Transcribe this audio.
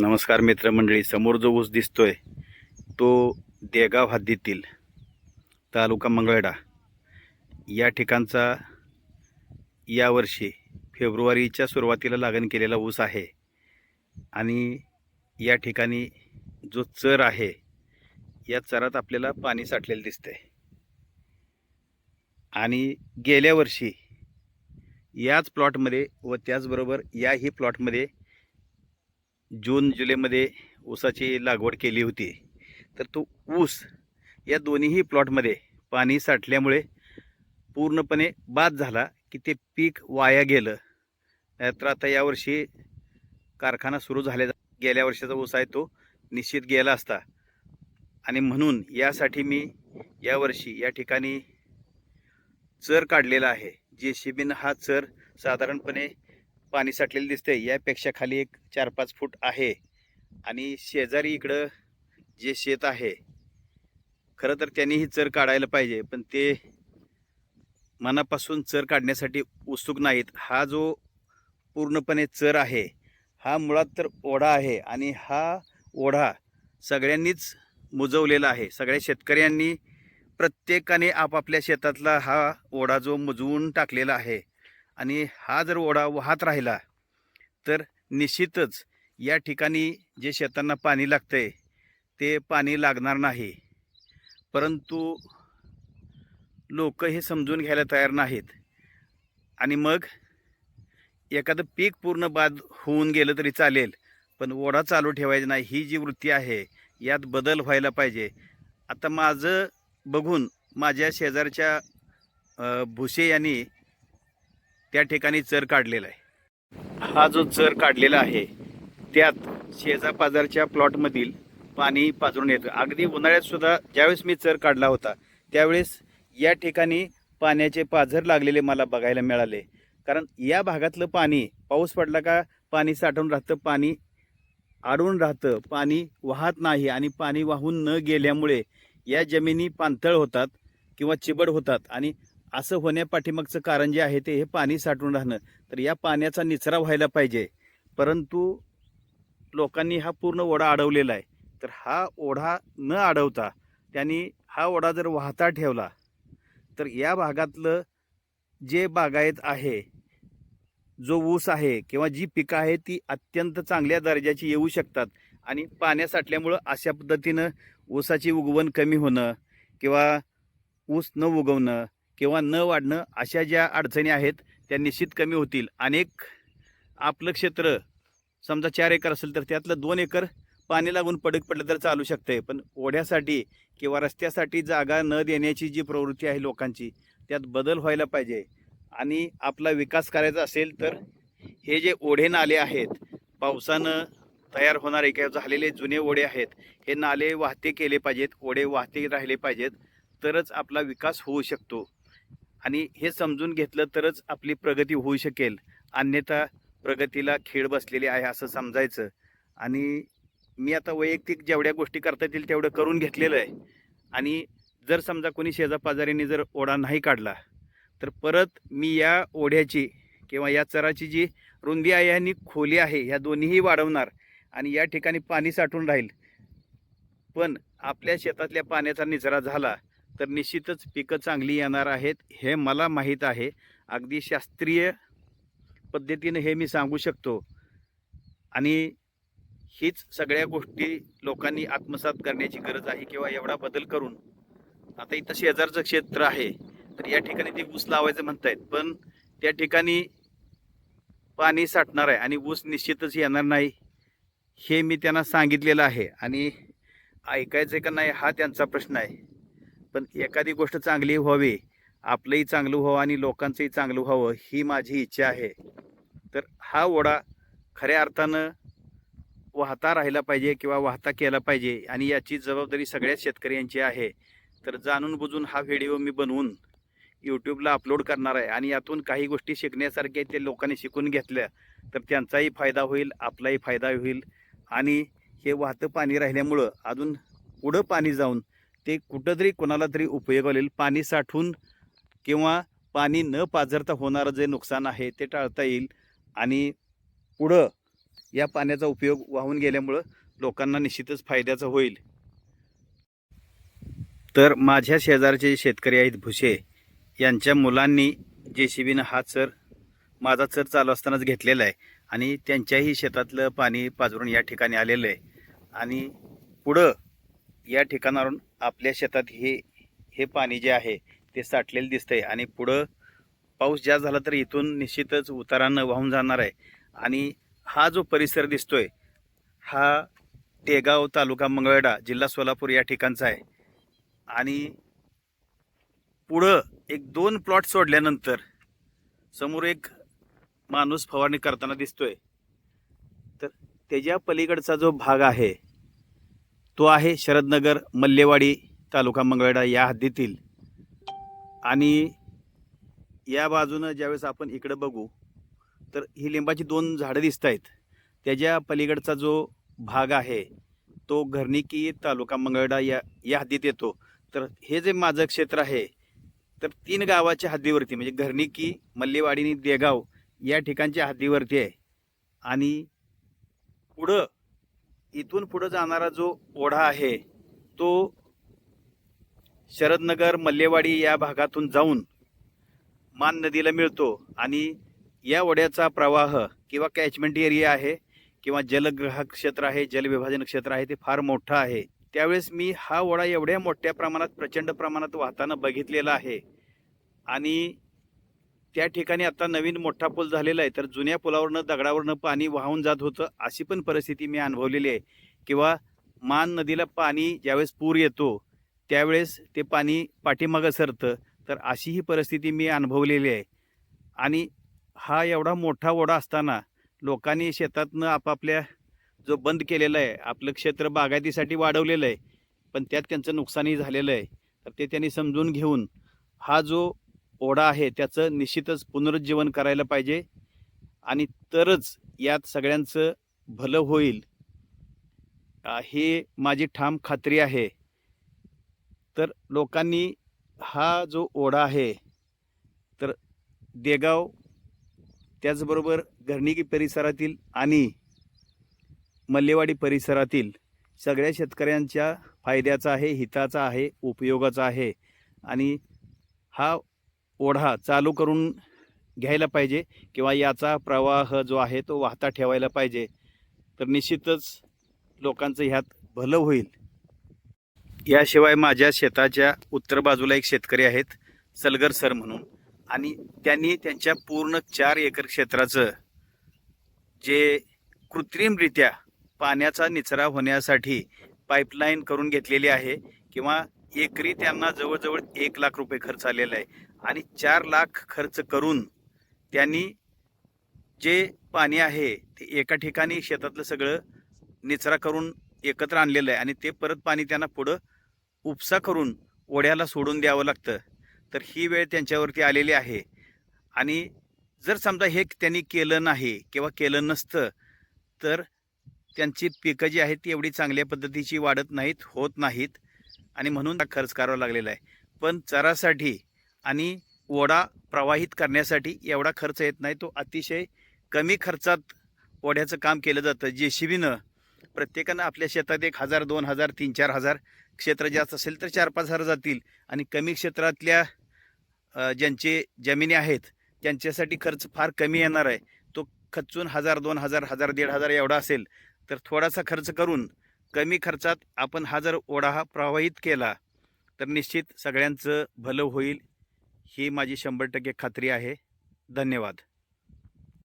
नमस्कार मित्रमंडळी समोर जो ऊस दिसतोय तो देगाव हद्दीतील तालुका मंगळवेढा या ठिकाणचा यावर्षी फेब्रुवारीच्या सुरुवातीला लागण केलेला ऊस आहे आणि या ठिकाणी जो चर आहे या चरात आपल्याला पाणी साठलेलं दिसतंय. आणि गेल्या वर्षी याच प्लॉटमध्ये व त्याचबरोबर याही प्लॉटमध्ये जून जुलैमध्ये ऊसाची लागवड केली होती. तर तो ऊस या दोन्हीही प्लॉटमध्ये पाणी साठल्यामुळे पूर्णपणे बाद झाला की ते पीक वाया गेलं. तर आता यावर्षी कारखाना सुरू झाल्या गेल्या वर्षाचा ऊस आहे तो निश्चित गेला असता. आणि म्हणून यासाठी मी यावर्षी या ठिकाणी चर काढलेला आहे. जे शिबीन हा चर साधारणपणे पाणी साठलेलं दिसतंय. यापेक्षा खाली एक चार पाच फूट आहे. आणि शेजारी इकडं जे शेत आहे खरं तर त्यांनी ही चर काढायला पाहिजे. पण ते मनापासून चर काढण्यासाठी उत्सुक नाहीत. हा जो पूर्णपणे चर आहे हा मुळात तर ओढा आहे. आणि हा ओढा सगळ्यांनीच मुजवलेला आहे. सगळ्या शेतकऱ्यांनी प्रत्येकाने आपापल्या शेतातला हा ओढा जो मुजवून टाकलेला आहे आणि हा जर ओढा वाहत राहिला तर निश्चितच या ठिकाणी जे शेतांना पाणी लागतंय ते पाणी लागणार नाही. परंतु लोक हे समजून घ्यायला तयार नाहीत. आणि मग एखादं पीक पूर्ण बाद होऊन गेलं तरी चालेल पण ओढा चालू ठेवायचा नाही ही जी वृत्ती आहे यात बदल व्हायला पाहिजे. आता माझं बघून माझ्या शेजारच्या भुसे यांनी त्या ठिकाणी चर काढलेला आहे. हा जो चर काढलेला आहे त्यात शेजापाजारच्या प्लॉटमधील पाणी पाजरून येतं. अगदी उन्हाळ्यात सुद्धा ज्यावेळेस मी चर काढला होता त्यावेळेस या ठिकाणी पाण्याचे पाझर लागलेले मला बघायला मिळाले. कारण या भागातलं पाणी पाऊस पडला का पाणी साठवून राहतं पाणी अडून राहतं पाणी वाहत नाही आणि पाणी वाहून न गेल्यामुळे या जमिनी पाणथळ होतात किंवा चिबड होतात आणि असं होण्यापाठीमागचं कारण जे आहे ते हे पाणी साठवून राहणं. तर या पाण्याचा निचरा व्हायला पाहिजे. परंतु लोकांनी हा पूर्ण ओढा अडवलेला आहे. तर हा ओढा न अडवता त्यांनी हा ओढा जर वाहता ठेवला तर या भागातलं जे बागायत आहे जो ऊस आहे किंवा जी पिकं आहे ती अत्यंत चांगल्या दर्जाची येऊ शकतात. आणि पाण्या साठल्यामुळं अशा पद्धतीनं ऊसाची उगवण कमी होणं किंवा ऊस न उगवणं किंवा न वाढणं अशा ज्या अडचणी आहेत त्या निश्चित कमी होतील. अनेक आपलं क्षेत्र समजा चार एकर असेल तर त्यातलं दोन एकर पाणी लागून पडक पडलं तर चालू शकते पण ओढ्यासाठी किंवा रस्त्यासाठी जागा न देण्याची जी प्रवृत्ती आहे लोकांची त्यात बदल व्हायला पाहिजे. आणि आपला विकास करायचा असेल तर हे जे ओढे नाले आहेत पावसानं तयार होणारे किंवा झालेले जुने ओढे आहेत हे नाले वाहते केले पाहिजेत ओढे वाहते राहिले पाहिजेत. तरच आपला विकास होऊ शकतो. आणि हे समजून घेतलं तरच आपली प्रगती होऊ शकेल. अन्यथा प्रगतीला खेळ बसलेली आहे असं समजायचं. आणि मी आता वैयक्तिक जेवढ्या गोष्टी करता येतील तेवढं करून घेतलेलं आहे. आणि जर समजा कोणी शेजापाजारीने जर ओढा नाही काढला तर परत मी या ओढ्याची किंवा या चराची जी रुंदी आहे आणि खोली आहे ह्या दोन्हीही वाढवणार आणि या ठिकाणी पाणी साठून राहील. पण आपल्या शेतातल्या पाण्याचा निचरा झाला तर निश्चितच पिकं चांगली येणार आहेत हे मला माहीत आहे. अगदी शास्त्रीय पद्धतीनं हे मी सांगू शकतो. आणि हीच सगळ्या गोष्टी लोकांनी आत्मसात करण्याची गरज आहे किंवा एवढा बदल करून. आता इथं शेजारचं क्षेत्र आहे तर या ठिकाणी ते ऊस लावायचं म्हणतायत पण त्या ठिकाणी पाणी साठणार आहे आणि ऊस निश्चितच येणार नाही हे मी त्यांना सांगितलेलं आहे. आणि ऐकायचं का नाही हा त्यांचा प्रश्न आहे. पण एखादी गोष्ट चांगली व्हावी आपलंही चांगलं व्हावं आणि लोकांचंही चांगलं व्हावं ही माझी इच्छा आहे. तर हा ओढा खऱ्या अर्थानं वाहता राहिला पाहिजे किंवा वाहता केला पाहिजे आणि याची जबाबदारी सगळ्याच शेतकऱ्यांची आहे. तर जाणून बुजून हा व्हिडिओ मी बनवून यूट्यूबला अपलोड करणार आहे आणि यातून काही गोष्टी शिकण्यासारख्या ते लोकांनी शिकून घेतल्या तर त्यांचाही फायदा होईल आपलाही फायदा होईल आणि हे वाहतं पाणी राहिल्यामुळं अजून पुढं पाणी जाऊन ते कुठंतरी कोणाला तरी उपयोग होईल. पाणी साठवून किंवा पाणी न पाझरता होणारं जे नुकसान आहे ते टाळता येईल. आणि पुढं या पाण्याचा उपयोग वाहून गेल्यामुळं लोकांना निश्चितच फायद्याचं होईल. तर माझ्या शेजारचे जे शेतकरी आहेत भुसे यांच्या मुलांनी जे सी बीनं हा चर माझा चर चालू असतानाच घेतलेला आहे. आणि त्यांच्याही शेतातलं पाणी पाजरून या ठिकाणी आलेलं आहे. आणि पुढं या ठिकाणावरून आपल्या शेतात हे हे पाणी जे आहे ते साठलेलं दिसतंय. आणि पुढं पाऊस जास्त झाला तर इथून निश्चितच उतारानं वाहून जाणार आहे. आणि हा जो परिसर दिसतोय हा टेगाव तालुका मंगळवेढा जिल्हा सोलापूर या ठिकाणचा आहे. आणि पुढं एक दोन प्लॉट सोडल्यानंतर समोर एक माणूस फवारणी करताना दिसतोय. तर त्याच्या पलीकडचा जो भाग आहे तो आहे शरदनगर मल्लेवाडी तालुका मंगळवेढा या हद्दीतील. आणि या बाजूनं ज्यावेळेस आपण इकडं बघू तर ही लिंबाची दोन झाडं दिसत आहेत. त्याच्या पलीकडचा जो भाग आहे तो घरणिकी तालुका मंगळवेढा या या हद्दीत येतो. तर हे जे माझं क्षेत्र आहे तर तीन गावाच्या हद्दीवरती म्हणजे घरणिकी मल्लेवाडी आणि देगाव या ठिकाणच्या हद्दीवरती आहे. आणि पुढं इथून पुढं जाणारा जो ओढा आहे तो शरदनगर मल्लेवाडी या भागातून जाऊन मान नदीला मिळतो आणि या ओढ्याचा प्रवाह किंवा कॅचमेंट एरिया आहे किंवा जलग्राहक क्षेत्र आहे जलविभाजन क्षेत्र आहे ते फार मोठं आहे. त्यावेळेस मी हा ओढा एवढ्या मोठ्या प्रमाणात प्रचंड प्रमाणात वाहताना बघितलेला आहे. आणि त्या ठिकाणी आता नवीन मोठा पूल झालेला आहे. तर जुन्या पुलावरनं दगडावरनं पाणी वाहून जात होतं अशी पण परिस्थिती मी अनुभवलेली आहे. किंवा मान नदीला पाणी ज्यावेळेस पूर येतो त्यावेळेस ते पाणी पाठीमागं सरतं. तर अशी ही परिस्थिती मी अनुभवलेली आहे. आणि हा एवढा मोठा ओढा असताना लोकांनी शेतातनं आपापल्या जो बंद केलेला आहे आपलं क्षेत्र बागायतीसाठी वाढवलेलं आहे पण त्यात त्यांचं नुकसानही झालेलं आहे. तर ते त्यांनी समजून घेऊन हा जो ओढा आहे त्याचं निश्चितच पुनरुज्जीवन करायला पाहिजे. आणि तरच यात सगळ्यांचं भलं होईल. हे माझी ठाम खात्री आहे. तर लोकांनी हा जो ओढा आहे तर देगाव त्याचबरोबर घरणिकी परिसरातील आणि मल्लेवाडी परिसरातील सगळ्या शेतकऱ्यांच्या फायद्याचा आहे हिताचा आहे उपयोगाचा आहे. आणि हा ओढा चालू करून घ्यायला पाहिजे किंवा याचा प्रवाह जो आहे तो वाहता ठेवायला पाहिजे. तर निश्चितच लोकांचं ह्यात भलं होईल. याशिवाय माझ्या शेताच्या उत्तर बाजूला एक शेतकरी आहेत सलगर सर म्हणून. आणि त्यांनी त्यांच्या पूर्ण चार एकर क्षेत्राचं जे कृत्रिमरित्या पाण्याचा निचरा होण्यासाठी पाईपलाईन करून घेतलेली आहे किंवा एकरी त्यांना जवळजवळ एक लाख रुपये खर्च आलेला आहे. आणि चार लाख खर्च करून त्यांनी जे पाणी आहे ते एका ठिकाणी शेतातलं सगळं निचरा करून एकत्र आणलेलं आहे. आणि ते परत पाणी त्यांना पुढं उपसा करून ओढ्याला सोडून द्यावं लागतं. तर ही वेळ त्यांच्यावरती आलेली आहे. आणि जर समजा हे त्यांनी केलं नाही किंवा केलं नसतं तर त्यांची पिकं जी आहेत ती एवढी चांगल्या पद्धतीची वाढत नाहीत होत नाहीत. आणि म्हणून खर्च करावा लागलेला आहे. पण चरासाठी आणि ओढा प्रवाहित करण्यासाठी एवढा खर्च येत नाही. तो अतिशय कमी खर्चात ओढ्याचं काम केलं जातं. जे सी बीनं प्रत्येकानं आपल्या शेतात एक हजार दोन हजार तीन चार हजार क्षेत्र जास्त असेल तर चार पाच हजार जातील. आणि कमी क्षेत्रातल्या ज्यांचे जमिनी आहेत त्यांच्यासाठी खर्च फार कमी येणार आहे. तो खचून हजार दोन हजार हजार दीड हजार एवढा असेल तर थोडासा खर्च करून कमी खर्चात आपण हा जर ओढा हा प्रवाहित केला तर निश्चित सगळ्यांचं भलं होईल. ही माझी शंभर टक्के खात्री आहे. धन्यवाद.